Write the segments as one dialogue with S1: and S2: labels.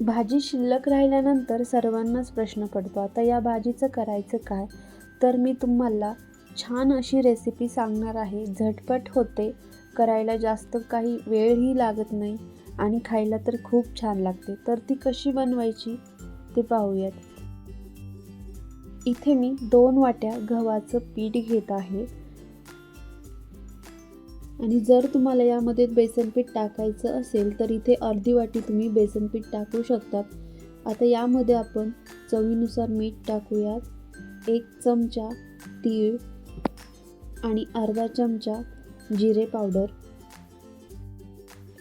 S1: भाजी शिल्लक राहिल्यानंतर सर्वांनाच प्रश्न पडतो आता या भाजीचं करायचं काय? तर मी तुम्हाला छान अशी रेसिपी सांगणार आहे. झटपट होते करायला जास्त काही वेळही लागत नाही आणि खायला तर खूप छान लागते. तर ती कशी बनवायची ते पाहूयात. इथे मी दोन वाट्या गव्हाचं पीठ घेत आहे. आणि जर तुम्हाला यामध्ये बेसन पीठ टाकायचं असेल तर इथे अर्धी वाटी तुम्ही बेसन पीठ टाकू शकतात आता यामध्ये आपण चवीनुसार मीठ टाकूयात. एक चमचा तीळ आणि अर्धा चमचा जिरे पावडर.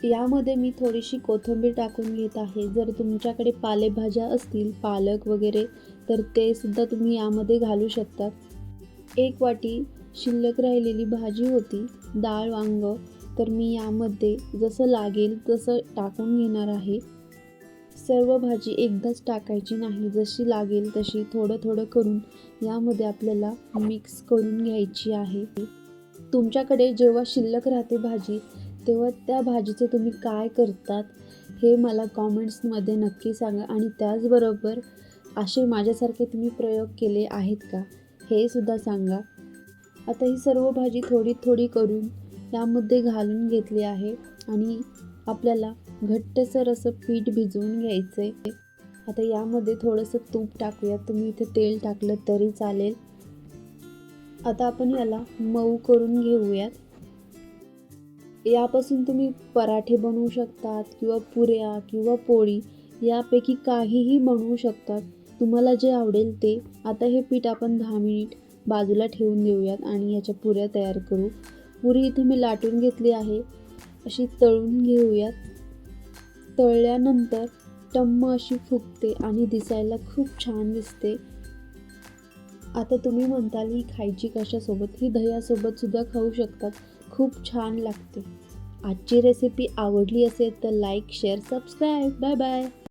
S1: यामध्ये मी थोडीशी कोथिंबीर टाकून घेत आहे. जर तुमच्याकडे पालेभाज्या असतील पालक वगैरे तर ते सुद्धा तुम्ही यामध्ये घालू शकता. एक वाटी शिल्लक राहिलेली भाजी होती डाळ वांग तर मी यामध्ये जसं लागेल तसं टाकून घेणार आहे. सर्व भाजी एकदाच टाकायची नाही जशी लागेल तशी थोडं थोडं करून यामध्ये आपल्याला मिक्स करून घ्यायची आहे. तुमच्याकडे जेव्हा शिल्लक राहते भाजी तेव्हा त्या भाजीचे तुम्ही काय करतात हे मला कॉमेंट्समध्ये नक्की सांगा आणि त्याचबरोबर असे माझ्यासारखे तुम्ही प्रयोग केले आहेत का हे सुद्धा सांगा. आता ही सर्व भाजी थोडी थोडी करून यामध्ये घालून घेतली आहे आणि आपल्याला घट्टसर असं पीठ भिजवून घ्यायचं आहे आता यामध्ये थोडंसं तूप टाकूयात. तुम्ही इथे तेल टाकलं तरी चालेल. आता आपण याला मऊ करून घेऊयात. यापासून तुम्ही पराठे बनवू शकतात किंवा पुऱ्या किंवा पोळी यापैकी काहीही बनवू शकतात. तुम्हाला जे आवडेल ते. आता हे पीठ आपण दहा मिनिट बाजूला ठेवून देऊयात आणि याच्या पुऱ्या तयार करू. पुरी इथे मी लाटून घेतली आहे. अशी तळून घेऊयात. तळल्यानंतर टम्म अशी फुगते आणि दिसायला खूप छान दिसते. आता तुम्ही म्हणताल ही खायची कशासोबत? ही दह्यासोबत सुद्धा खाऊ शकतात. खूप छान लागते. आजची रेसिपी आवडली असेल तर like share subscribe bye bye